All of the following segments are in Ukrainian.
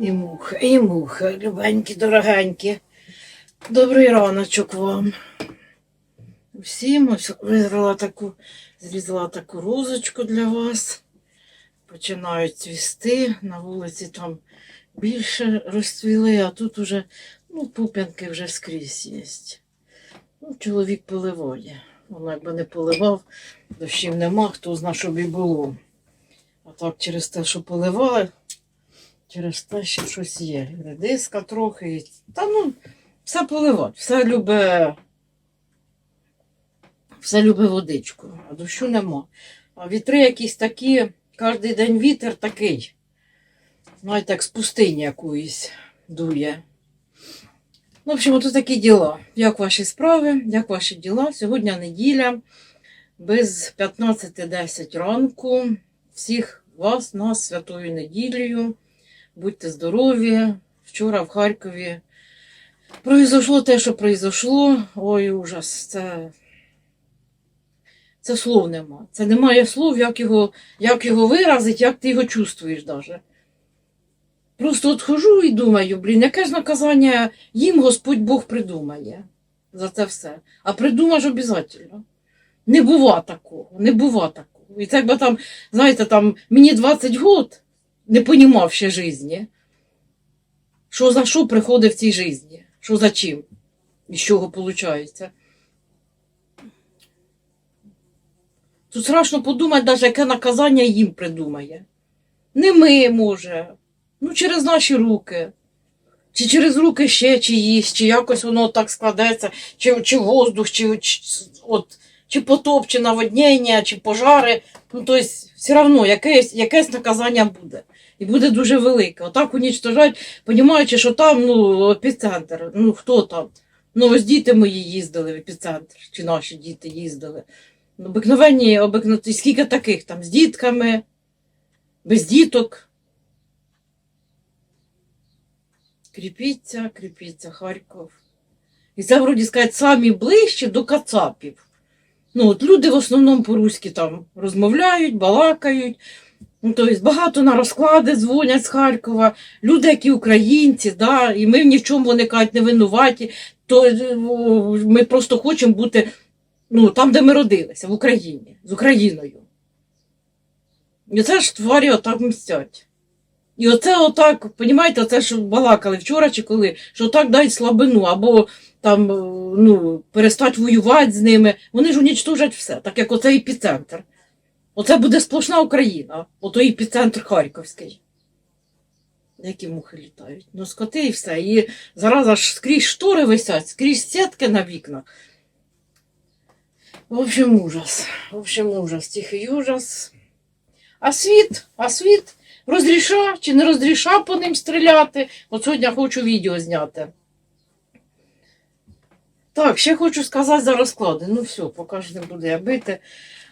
І муха, і муха, любенькі, дорогенькі. Добрий раночок вам. Всім ось вирвала таку, зрізала таку розочку для вас. Починають цвісти. На вулиці там більше розцвіли, а тут уже ну, пуп'янки вже скрізь є. Ну, чоловік поливає. Воно якби не поливав, дощів нема, хто зна, що б і було. А так через те, що поливали, через те, що щось є. Редиска трохи. Та ну, все поливати, все любе, все любе водичку, а дощу нема. А вітри якісь такі, кожен день вітер такий. Знаєте, як з пустині якоїсь дує. Ну, в общем, ото такі діла. Як ваші справи, як ваші діла? Сьогодні неділя, без 15.10 ранку. Всіх вас, нас, святою неділею. Будьте здорові. Вчора в Харкові произошло те, що произошло. Ой, ужас. Це, це слов нема. Це немає слов, як його, як його виразити, як ти його чувствуєш даже. Просто от хожу і думаю, блін, яке ж наказання їм Господь Бог придумає за це все. А придумаєш обов'язково. Не бува такого, не бува такого. І це якби там, знаєте, там мені 20 год не понімав ще житті. Що за що приходить в цій житті? Що за чим? І з чого виходить? Тут страшно подумати, навіть, яке наказання їм придумає. Не ми, може, ну через наші руки. Чи через руки ще чиїсь, чи якось воно так складеться, чи, чи воздух, чи, чи, от, чи потоп, чи наводнення, чи пожари. Ну, тобто, все одно якесь, якесь наказання буде. І буде дуже велике. Отак унічтожать, розуміючи, що там ну, епіцентр. Ну хто там? Ну, ось діти мої їздили в епіцентр, чи наші діти їздили. Ну, Обикновенні, обикновенні, скільки таких там з дітками, без діток. Кріпіться, кріпіться, Харків. І це, вроді сказати, самі ближче до Кацапів. Ну, от люди в основному по-руськи там розмовляють, балакають. Тобто багато на розклади дзвонять з Харкова, люди, які українці, да, і ми ні в чому вони кажуть не винуваті, то е, ми просто хочемо бути ну, там, де ми родилися, в Україні, з Україною. І це ж тварі отак мстять. І оце отак, понімаєте, оце ж балакали вчора чи коли, що отак дають слабину, або там, е, ну, перестать воювати з ними. Вони ж унічтожать все, так як оцей епіцентр. Оце буде сплошна Україна, ото епіцентр Харківський. Які мухи літають. Ну, скоти і все. І зараз аж скрізь штори висять, скрізь сітки на вікнах. В общем, ужас. В общем, ужас. Тихий ужас. А світ, а світ розріша чи не розріша по ним стріляти. От сьогодні хочу відео зняти. Так, ще хочу сказати за розклади. Ну все, поки ж не буду я бити.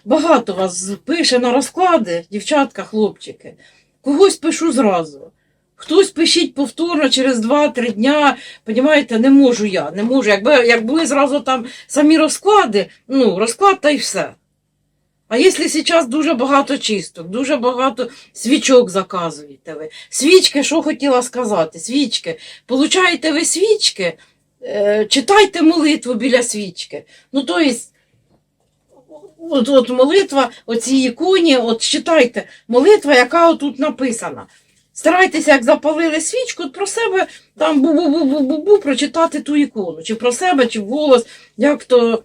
Багато вас пише на розклади, дівчатка, хлопчики. Когось пишу зразу. Хтось пишіть повторно через 2-3 дня. Понімаєте, не можу я, не можу. Якби, як були зразу там самі розклади, ну, розклад та й все. А якщо зараз дуже багато чисток, дуже багато свічок заказуєте ви. Свічки, що хотіла сказати? Свічки. Получаєте ви свічки, е, читайте молитву біля свічки. Ну, то от, от молитва, оці іконі, от читайте, молитва, яка отут написана. Старайтеся, як запалили свічку, про себе там бу-бу-бу-бу-бу прочитати ту ікону. Чи про себе, чи вголос, як то.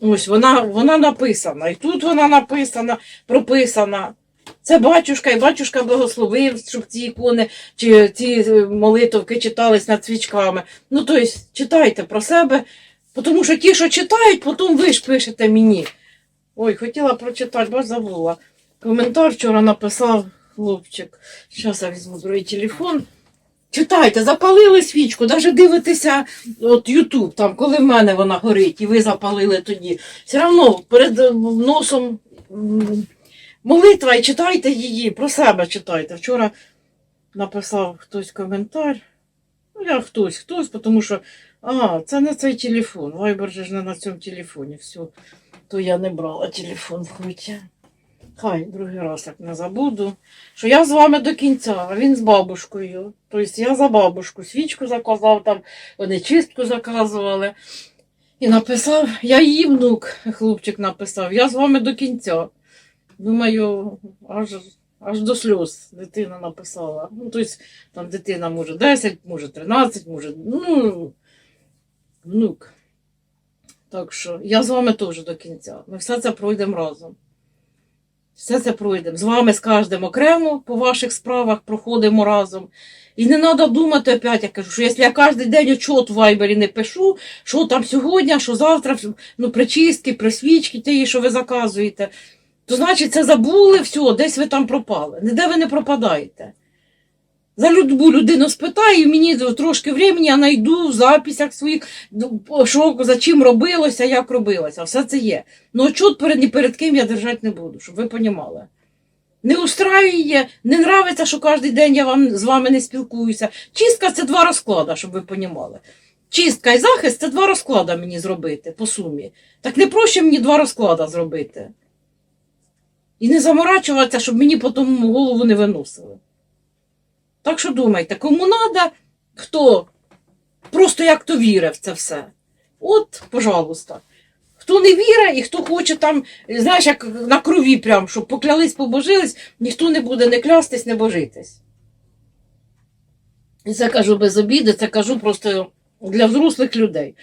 Ось вона, вона написана. І тут вона написана, прописана. Це батюшка, і батюшка благословив, щоб ці ікони чи ці е, молитовки читались над свічками. Ну, тобто, читайте про себе, тому що ті, що читають, потім ви ж пишете мені. Ой, хотіла прочитати, бо забула. Коментар вчора написав хлопчик. Зараз я візьму другий телефон. Читайте, запалили свічку, навіть дивитеся от Ютуб, там, коли в мене вона горить, і ви запалили тоді. Все одно перед е, носом молитва і читайте її, про себе читайте. Вчора написав хтось коментар. Ну, я хтось, хтось, тому що а, це не цей телефон. Вайбер же ж не на цьому телефоні. Все, то я не брала телефон в хоті. хай другий раз як не забуду, що я з вами до кінця, а він з бабушкою. Тобто я за бабушку свічку заказав, там вони чистку заказували. І написав, я її внук, хлопчик написав, я з вами до кінця. Думаю, аж, аж до сльоз дитина написала. Ну, тобто, там дитина може 10, може 13, може, ну, внук. Так що я з вами теж до кінця. Ми все це пройдемо разом. Все це пройдемо. З вами з кожним окремо по ваших справах проходимо разом. І не треба думати опять, я кажу, що якщо я кожен день отчет в Вайбері не пишу, що там сьогодні, що завтра, ну, причистки, присвічки, ті, що ви заказуєте, то значить це забули, все, десь ви там пропали. Ніде ви не пропадаєте. За любу людину спитаю, мені трошки времени, я знайду в записях своїх, ну, що за чим робилося, як робилося. Все це є. Ну отчет перед ні перед ким я держати не буду, щоб ви понімали. Не устраює, не нравиться, що кожен день я вам, з вами не спілкуюся. Чистка це два розклади, щоб ви понімали. Чистка і захист це два розклади мені зробити по сумі. Так не проще мені два розклади зробити. І не заморачуватися, щоб мені потім голову не виносили. Так що думайте, кому треба, хто просто як то вірить в це все. От, пожалуйста. Хто не вірить і хто хоче там, знаєш, як на крові, прям, щоб поклялись, побожились, ніхто не буде не клястись, не божитись. І це кажу без обіди, це кажу просто для взрослих людей.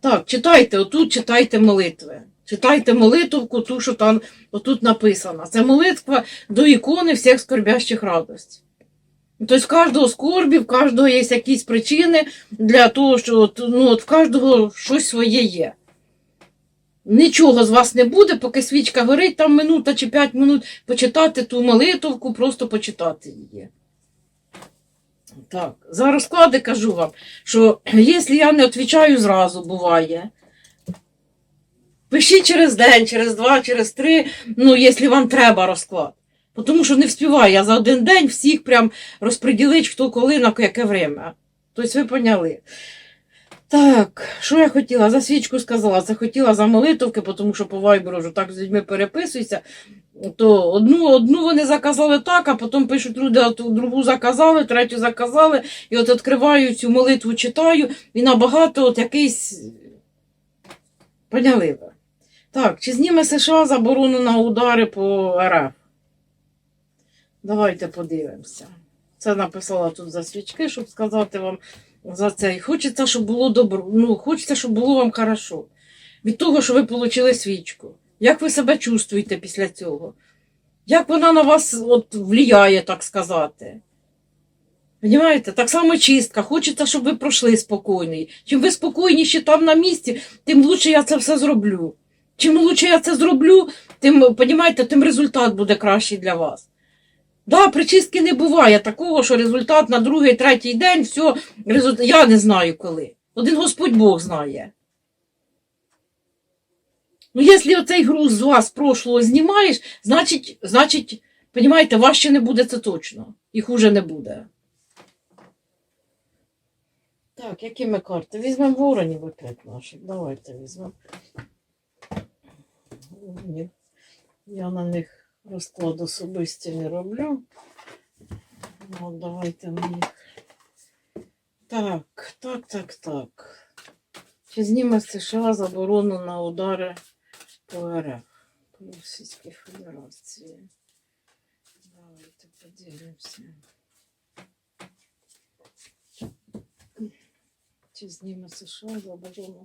Так, читайте, отут читайте молитви. Читайте молитву, ту, що там отут написано. Це молитва до ікони всіх скорбящих радостей. Тобто в кожного скорбі, в кожного є якісь причини для того, що ну, от в кожного щось своє є. Нічого з вас не буде, поки свічка горить, там минута чи п'ять минут почитати ту молитовку, просто почитати її. Так, за розклади кажу вам, що якщо я не відповідаю зразу, буває. Пишіть через день, через два, через три, ну, якщо вам треба розклад. Тому що не вспіваю я за один день всіх прям розподілити, хто коли, на яке время. Тобто ви поняли. Так, що я хотіла? За свічку сказала, це хотіла за молитовки, тому що по вайберу вже так з людьми переписуюся. То одну, одну вони заказали так, а потім пишуть люди, а ту другу заказали, третю заказали. І от відкриваю цю молитву, читаю, і набагато от якийсь. Поняли. Так, чи зніме США заборону на удари по РФ? Давайте подивимося. Це написала тут за свічки, щоб сказати вам за це. І хочеться, щоб було добро. Ну, хочеться, щоб було вам хорошо. Від того, що ви отримали свічку. Як ви себе чувствуєте після цього? Як вона на вас от, влияє, так сказати? Понимаєте? Так само чистка. Хочеться, щоб ви пройшли спокійний. Чим ви спокійніші там на місці, тим лучше я це все зроблю. Чим лучше я це зроблю, тим, тим результат буде кращий для вас. Да, причистки не буває такого, що результат на другий, третій день, все, результат, я не знаю коли. Один Господь Бог знає. Ну, якщо оцей груз з вас прошлого знімаєш, значить, значить, понімаєте, важче не буде це точно. І хуже не буде. Так, які ми карти? Візьмемо воронів опять наших. Давайте візьмемо. Ні, Я на них розклад особисті не роблю. Ну, давайте мені. Так, так, так, так. Чи зніме США заборону на удари по РФ по Російській Федерації? Давайте подивимося. Чи зніме США заборону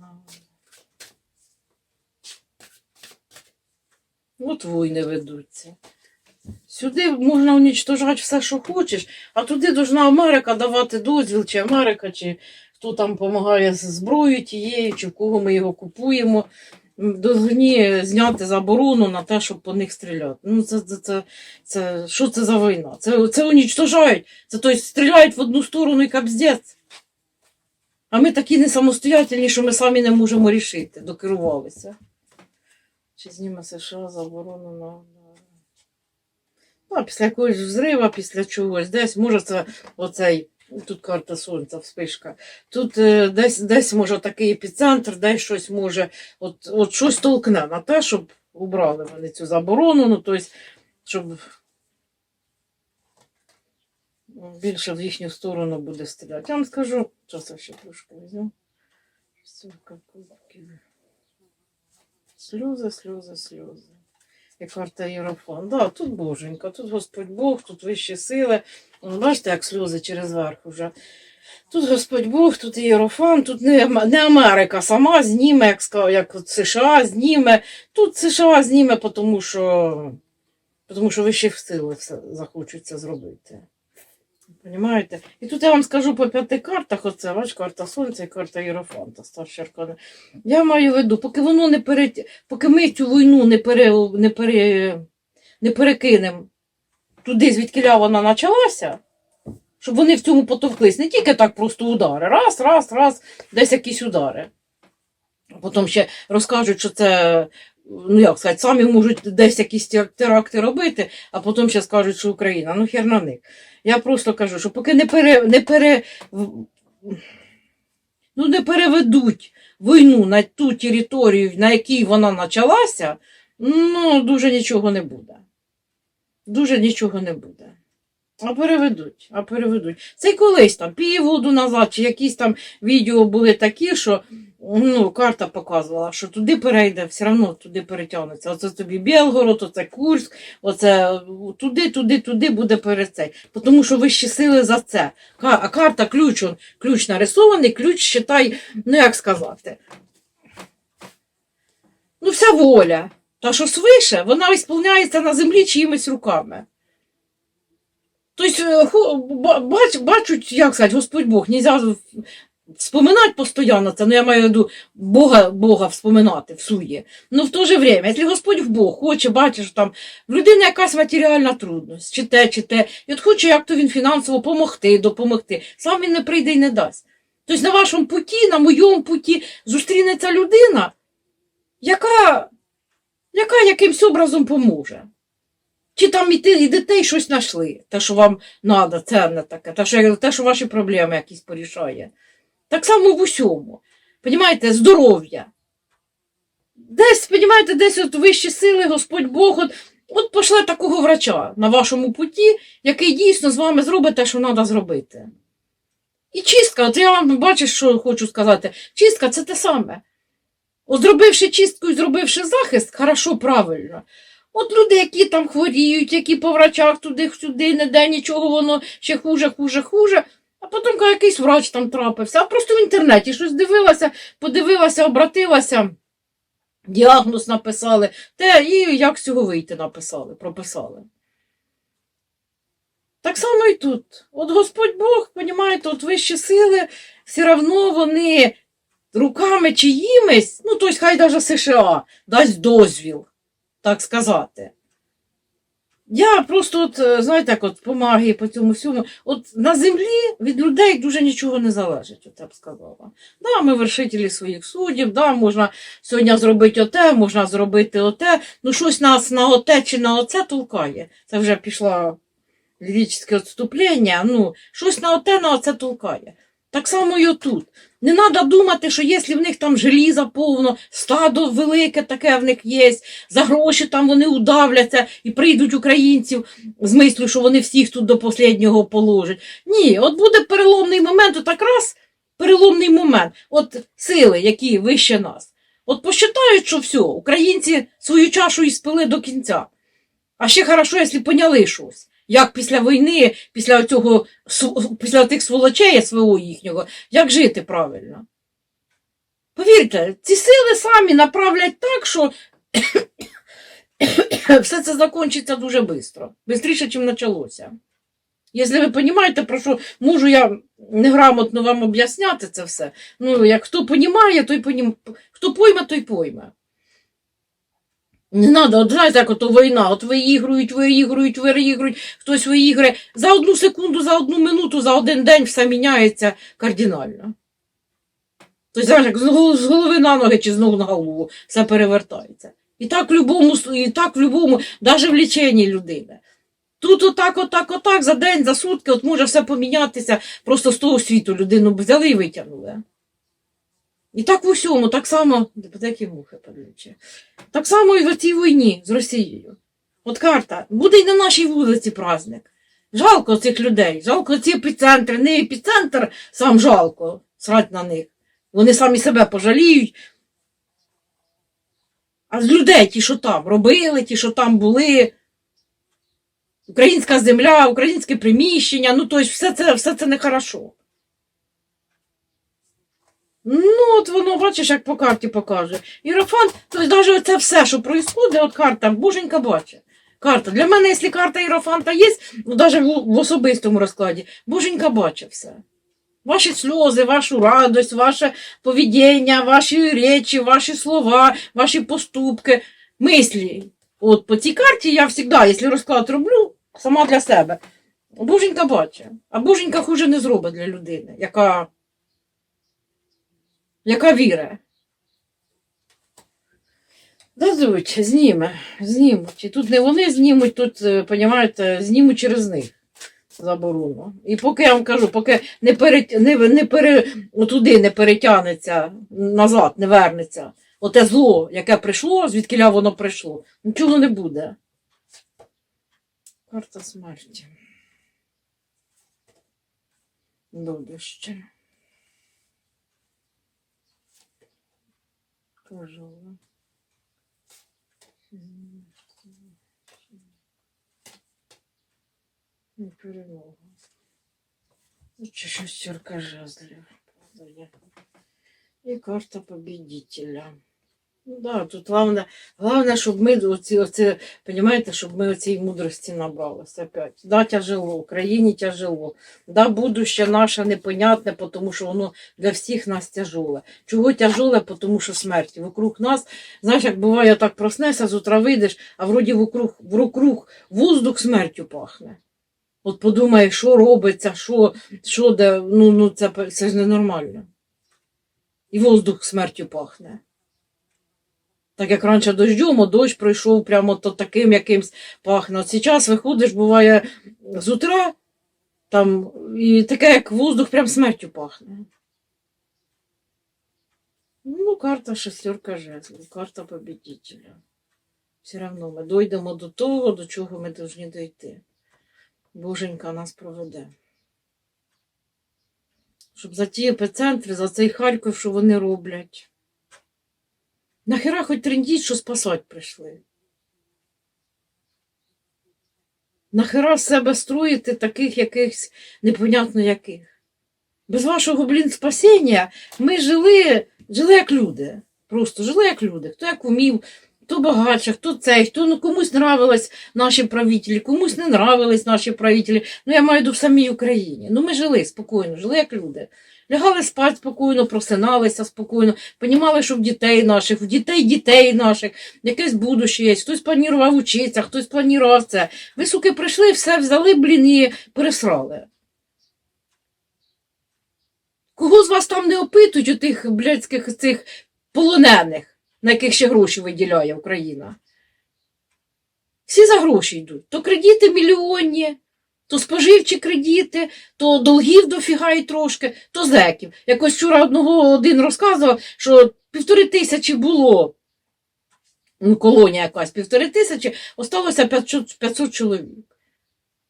на От війни ведуться. Сюди можна унічтожати все, що хочеш, а туди должна Америка давати дозвіл, чи Америка, чи хто там допомагає з зброєю тією, чи в кого ми його купуємо. Должні зняти заборону на те, щоб по них стріляти. Ну, це, це, це, це що це за війна? Це, це унічтожають. Це тобто стріляють в одну сторону і капздець. А ми такі не самостоятельні, що ми самі не можемо рішити, докерувалися. Чи зніме США заборону на. Ну, після якогось взрива, після чогось, десь, може, це оцей, тут карта сонця, вспишка. Тут е, десь, десь може такий епіцентр, десь щось може, от, от щось толкне на те, щоб убрали вони цю заборону, ну тобто, щоб більше в їхню сторону буде стріляти. Я вам скажу, зараз ще трошки візьму. Сльози, сльози, сльози. І карта Єрофан. Да, тут боженька, тут Господь Бог, тут вищі сили. Бачите, як сльози через верх уже. Тут Господь Бог, тут Єрофан, тут не, не Америка сама зніме, як, як США зніме. Тут США зніме, тому що, тому що вищі сили все захочуть це зробити. Понімаєте? І тут я вам скажу по п'яти картах, оце ваш карта Сонця і карта Єрофанта, старші аркани. Я маю в виду, поки воно не пере... поки ми цю війну не, пере... не, пере... не перекинемо туди, звідки вона почалася, щоб вони в цьому потовклись. Не тільки так просто удари. Раз, раз, раз, десь якісь удари. Потім ще розкажуть, що це, ну як сказати, самі можуть десь якісь теракти робити, а потім ще скажуть, що Україна. Ну хер на них. Я просто кажу, що поки не пере, не пере, ну, не переведуть війну на ту територію, на якій вона почалася, ну дуже нічого не буде. Дуже нічого не буде. А переведуть, а переведуть. Це колись там, півгоду назад, чи якісь там відео були такі, що ну, карта показувала, що туди перейде, все одно туди перетягнеться. Оце тобі Білгород, оце Курськ, оце туди, туди, туди буде перед цей. Тому що вищі сили за це. А карта ключ, он, ключ нарисований, ключ считай, ну як сказати. Ну, вся воля. Та що свише, вона ісполняється на землі чиїмись руками. Тобто, е, бач, бачуть, як сказати, Господь Бог, нельзя вспоминати постійно це, ну я маю в виду Бога, Бога вспоминати в сує. Ну в то же время, якщо Господь Бог хоче, бачиш, там в людини якась матеріальна трудність, чи те, чи те, і от хоче, як то він фінансово допомогти, допомогти, сам він не прийде і не дасть. Тобто на вашому путі, на моєму путі зустрінеться людина, яка, яка якимсь образом поможе. Чи там і, ти, і дітей щось знайшли, те, що вам треба, ценне таке, те, що, те, що ваші проблеми якісь порішає. Так само в усьому. Понімаєте, здоров'я. Десь, понімаєте, десь от вищі сили, Господь Бог, от, от пошле такого врача на вашому путі, який дійсно з вами зробить те, що треба зробити. І чистка, от я вам бачиш, що хочу сказати, чистка це те саме. От зробивши чистку і зробивши захист, хорошо, правильно. От люди, які там хворіють, які по врачах туди-сюди, не де нічого, воно ще хуже, хуже, хуже. А потім якийсь врач там трапився, а просто в інтернеті щось дивилася, подивилася, обратилася, діагноз написали, те, і як з цього вийти написали, прописали. Так само і тут. От Господь Бог, понімаєте, от вищі сили, все одно вони руками чиїмись, ну, тобто хай навіть США дасть дозвіл, так сказати. Я просто, от, е, знаєте, як от по магії, по цьому всьому, от на землі від людей дуже нічого не залежить, от я б сказала. Да, ми вершителі своїх суддів, да, можна сьогодні зробити оте, можна зробити оте, ну щось нас на оте чи на оце толкає. Це вже пішло ліричне відступлення, ну, щось на оте, на оце толкає. Так само і отут. Не треба думати, що якщо в них там желіза повно, стадо велике таке в них є, за гроші там вони удавляться і прийдуть українців з мислю, що вони всіх тут до останнього положать. Ні, от буде переломний момент, отак раз переломний момент. От сили, які вище нас. От посчитають, що все, українці свою чашу і спили до кінця. А ще хорошо, якщо поняли щось. Як після війни, після цього, після тих сволочей СВО їхнього, як жити правильно? Повірте, ці сили самі направлять так, що все це закінчиться дуже швидко. Швидше, ніж почалося. Якщо ви розумієте, про що можу я неграмотно вам об'ясняти це все. Ну, як хто розуміє, той понім... хто пойме, той пойме. Не треба, от як ото війна, от виігрують, виігрують, виігрують, хтось виіграє. За одну секунду, за одну минуту, за один день все міняється кардинально. Тобто, знаєш, як з голови на ноги чи з ног на голову все перевертається. І так в любому, і так в любому, навіть в ліченні людини. Тут отак, отак, отак, за день, за сутки, от може все помінятися, просто з того світу людину взяли і витягнули. І так в усьому, так само, депутатські мухи падлючі. Так само і в цій війні з Росією. От карта, буде й на нашій вулиці праздник. Жалко цих людей, жалко ці епіцентри, не епіцентр, сам жалко, срать на них. Вони самі себе пожаліють. А з людей, ті, що там робили, ті, що там були. Українська земля, українське приміщення, ну тобто все це, все це нехорошо. Ну, от воно, бачиш, як по карті покаже. Іерофант, тобто навіть це все, що відбувається, от карта, боженька бачить. Карта. Для мене, якщо карта Іерофанта є, ну навіть в, в особистому розкладі, боженька бачить все. Ваші сльози, вашу радость, ваше поведіння, ваші речі, ваші слова, ваші поступки, мислі. От по цій карті я завжди, якщо розклад роблю, сама для себе. Боженька бачить. А боженька хуже не зробить для людини, яка, яка віре. Дадуть, зніме, знімуть. І тут не вони знімуть, тут, е, понімаєте, знімуть через них заборону. І поки я вам кажу, поки не, перет... не, не пере... туди не перетягнеться назад, не вернеться. Оте зло, яке прийшло, звідки воно прийшло, нічого не буде. Карта смерті. Додище. Пожалуй. Не перемога. Ну, чи шестерка жезлів падає. І карта победителя. Ну да, тут головне, головне, щоб ми оці, оці, понимаєте, щоб ми оцій мудрості набралися опять. Да, тяжело, Україні тяжело. Да, будуще наше непонятне, тому що воно для всіх нас тяжеле. Чого тяжеле? Тому що смерть. Вокруг нас, знаєш, як буває, так проснешся, з утра вийдеш, а вроді вокруг, вокруг воздух смертю пахне. От подумай, що робиться, що, що де, ну, ну це, це ж ненормально. І воздух смертю пахне. Так як раніше дощом, а дощ пройшов прямо то таким якимсь пахне. От зараз виходиш, буває з утра, там, і таке, як воздух, прям смертю пахне. Ну, карта шестерка жезлів, карта победителя. Все одно ми дійдемо до того, до чого ми повинні дійти. Боженька нас проведе. Щоб за ті епіцентри, за цей Харків, що вони роблять. Нахера хоч трендіть, що спасати прийшли. Нахера з себе строїти таких якихось непонятно яких. Без вашого, блін, спасіння ми жили, жили як люди. Просто жили як люди. Хто як умів, хто багатше, хто цей, хто ну, комусь нравились наші правителі, комусь не нравились наші правителі. Ну, я маю в в самій Україні. Ну, ми жили спокійно, жили як люди. Лягали спати спокійно, просиналися спокійно, понімали, що в дітей наших, в дітей дітей наших, якесь будуще є, хтось планував учитися, хтось планував це. Ви, суки, прийшли, все взяли, блін, і пересрали. Кого з вас там не опитують у тих блядських цих полонених, на яких ще гроші виділяє Україна? Всі за гроші йдуть. То кредити мільйонні, то споживчі кредити, то долгів дофіга і трошки, то зеків. Якось вчора одного один розказував, що півтори тисячі було, ну, колонія якась, півтори тисячі, осталося 500, 500 чоловік.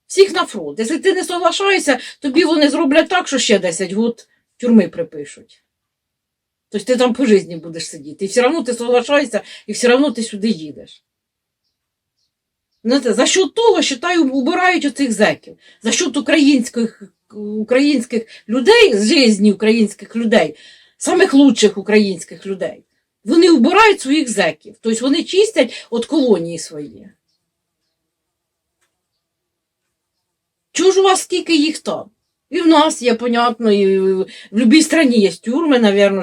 Всіх на фронт. Якщо ти не соглашаєшся, тобі вони зроблять так, що ще 10 год тюрми припишуть. Тобто ти там по житті будеш сидіти. І все одно ти соглашаєшся, і все одно ти сюди їдеш. За що того, вважаю, убирають оцих зеків. За счет українських, українських людей, з житті українських людей, самих лучших українських людей. Вони вбирають своїх зеків. Тобто вони чистять від колонії свої. Чого ж у вас скільки їх там? І в нас є, понятно, і в будь-якій країні є тюрми,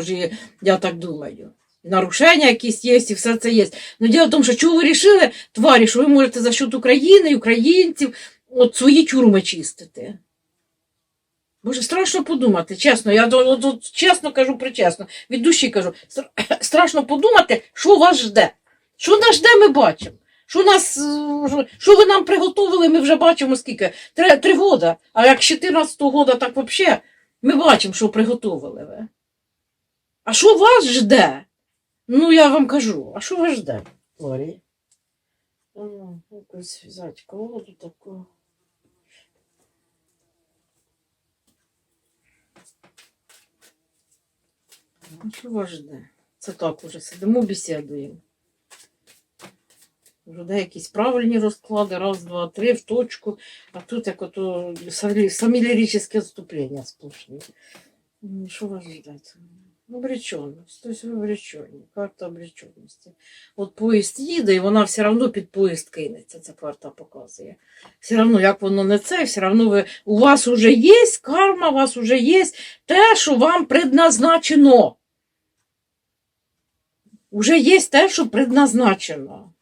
і я так думаю. Нарушення якісь є, і все це є. Ну, діло в тому, що чого ви вирішили, тварі, що ви можете за счет України українців от свої тюрми чистити. Боже, страшно подумати, чесно, я до- до- чесно кажу, причесно, від душі кажу, страшно подумати, що вас жде. Що нас жде, ми бачимо. Що нас, що ви нам приготували, ми вже бачимо скільки. Три, три года. А як з 14 года, так взагалі, ми бачимо, що приготували ви. А що вас жде? Ну, я вам кажу, а що вас жде, Лорі? Ну, якось взяти колоду таку. А що вас жде? Це так уже сидимо, бесідуємо. Вже деякісь правильні розклади, раз, два, три, в точку, а тут як ото самі, самі ліричні відступлення сплошні. Ну, Що вас ждать? Обреченность, то есть ви обречені, карта обреченості. От поїзд їде, і вона все одно під поїзд кинеться, ця карта показує. Все одно, як воно не це, все одно ви, у вас вже є карма, у вас вже є те, що вам предназначено. Уже є те, що предназначено.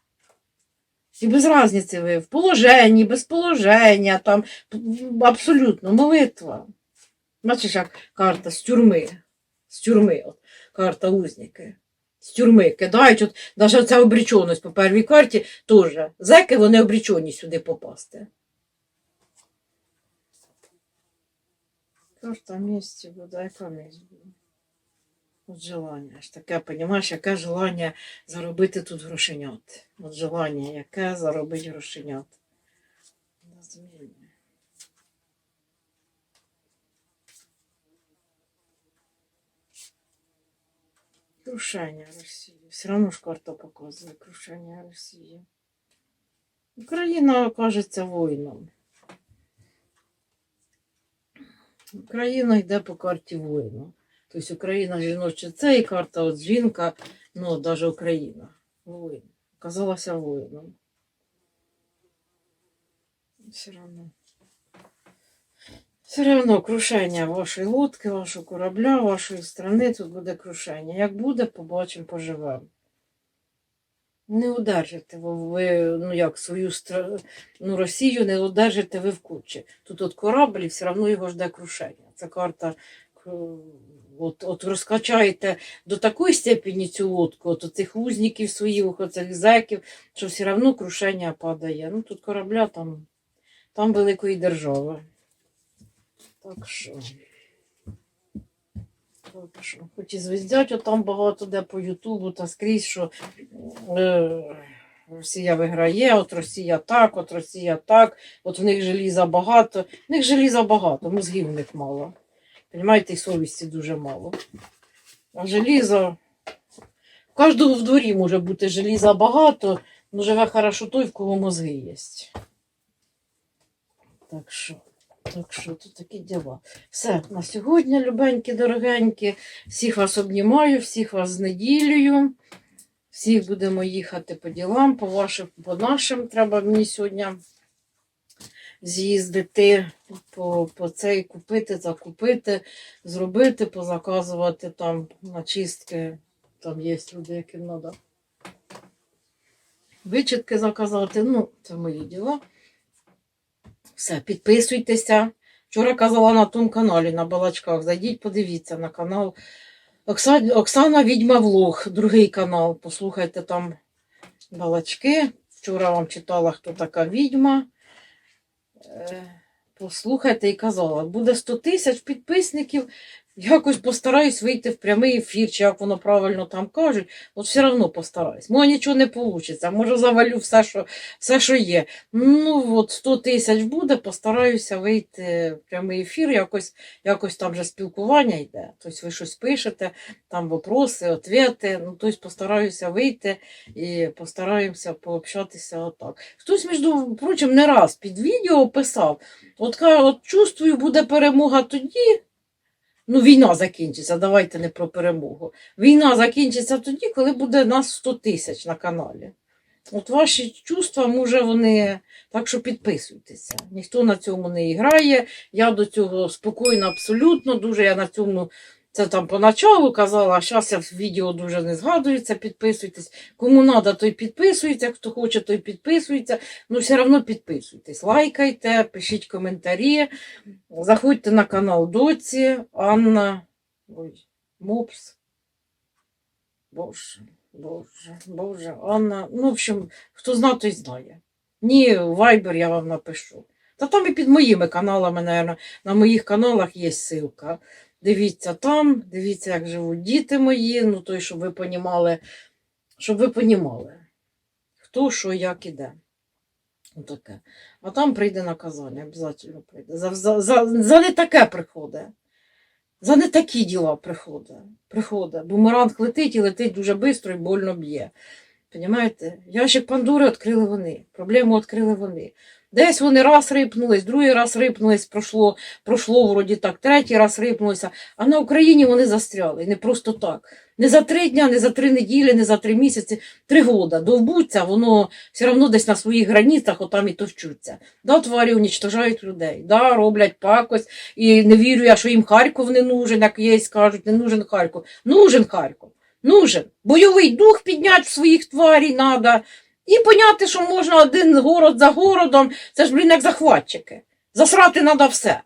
І без різниці ви в положенні, без положення, там абсолютно молитва. Бачиш, як карта з тюрми. З тюрми, от, карта узники. З тюрми кидають, от навіть ця обреченість по первій карті теж. Зеки вони обречені сюди попасти. Карта місці буде, яка місць буде? От желання ж таке, понімаєш, яке желання заробити тут грошенят. От желання, яке заробити грошенят. На Крушення Росії. Все одно ж карта показує крушення Росії. Україна окажеться воїном. Україна йде по карті воїну. Тобто Україна жіноча це і карта от жінка, ну навіть Україна. Воїн. Оказалася воїном. Все одно. Все одно крушення вашої лодки, вашого корабля, вашої страни, тут буде крушення. Як буде, побачимо, поживемо. Не удержите ви, ну як свою ну, Росію не удержите ви в кучі. Тут от корабль, все одно його жде крушення. Це карта от, от розкачаєте до такої степені цю лодку, от цих узників своїх, оцих зеків, що все одно крушення падає. Ну тут корабля там, там великої держави. Так що. Так що. Хоч і звездять, от там багато де по Ютубу та скрізь, що е, Росія виграє, от Росія так, от Росія так, от в них желіза багато. В них желіза багато, мозгів в них мало. Понімаєте, і совісті дуже мало. А желіза. У кожного в дворі може бути желіза багато, але живе хорошо той, в кого мозги є. Так що, так що, тут такі діла. Все, на сьогодні, любенькі, дорогенькі. Всіх вас обнімаю, всіх вас з неділею. Всіх будемо їхати по ділам, по вашим, по нашим. Треба мені сьогодні з'їздити по, по цей купити, закупити, зробити, позаказувати там начистки. Там є люди, яким треба. Вичітки заказати. Ну, це мої діла. Все, підписуйтеся. Вчора казала на тому каналі на балачках. Зайдіть, подивіться на канал. Оксана, Оксана Відьма Влог, другий канал. Послухайте там балачки. Вчора вам читала, хто така відьма. Е, Послухайте і казала, буде 100 тисяч підписників. Якось постараюсь вийти в прямий ефір, чи як воно правильно там кажуть. От все одно постараюсь. Може нічого не вийде. Може завалю все, що, все, що є. Ну, от 100 тисяч буде, постараюся вийти в прямий ефір, якось, якось там вже спілкування йде. Тобто ви щось пишете, там вопроси, ответи. Ну, тобто постараюся вийти і постараємося пообщатися отак. Хтось, між прочим, не раз під відео писав, от, от чувствую, буде перемога тоді. Ну, війна закінчиться, давайте не про перемогу. Війна закінчиться тоді, коли буде нас 100 тисяч на каналі. От ваші чувства, може, вони. Так що підписуйтеся. Ніхто на цьому не грає. Я до цього спокійна абсолютно. Дуже я на цьому це там поначалу казала, а зараз я в відео дуже не згадується. Підписуйтесь. Кому треба, той підписується. Хто хоче, той підписується. Ну, все одно підписуйтесь. Лайкайте, пишіть коментарі. Заходьте на канал Доці, Анна. Ой, Мопс. Боже, Боже, Боже, Анна. Ну, в общем, хто знає, той знає. Ні, Viber я вам напишу. Та там і під моїми каналами, наверное, на моїх каналах є ссылка. Дивіться там, дивіться, як живуть діти мої, ну той, щоб ви понімали, щоб ви понімали, хто, що, як іде. Отаке. А там прийде наказання, обов'язково прийде. За, за, за, за не таке приходить. За не такі діла приходить. Приходить. Бумеранг летить і летить дуже швидко і больно б'є. Понімаєте? Ящик Пандори відкрили вони. Проблему відкрили вони. Десь вони раз рипнулись, другий раз рипнулись, пройшло, пройшло вроді так, третій раз рипнулося. А на Україні вони застряли. Не просто так. Не за три дня, не за три неділі, не за три місяці, три года. Довбуться, воно все одно десь на своїх границях отам і товчуться. Да, тварі унічтожають людей, да, роблять пакость. І не вірю я, що їм Харків не нужен, як є, скажуть, не нужен Харків. Нужен Харків. Нужен. Бойовий дух підняти в своїх тварій надо. І поняти, що можна один город за городом, це ж, блін, як захватчики. Засрати треба все.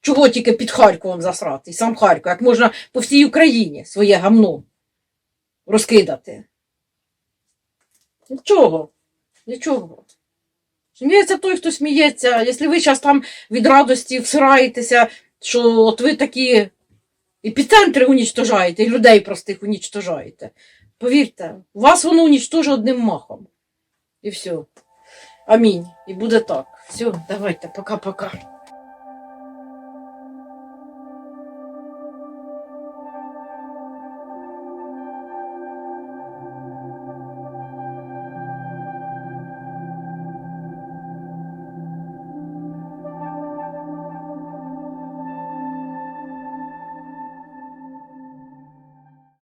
Чого тільки під Харковом засрати, і сам Харків, як можна по всій Україні своє гамно розкидати. Нічого. Нічого. Сміється той, хто сміється. Якщо ви зараз там від радості всираєтеся, що от ви такі епіцентри унічтожаєте, і людей простих унічтожаєте. Повірте, вас воно унічтожить одним махом. І все. Амінь. І буде так. Все, давайте, пока-пока.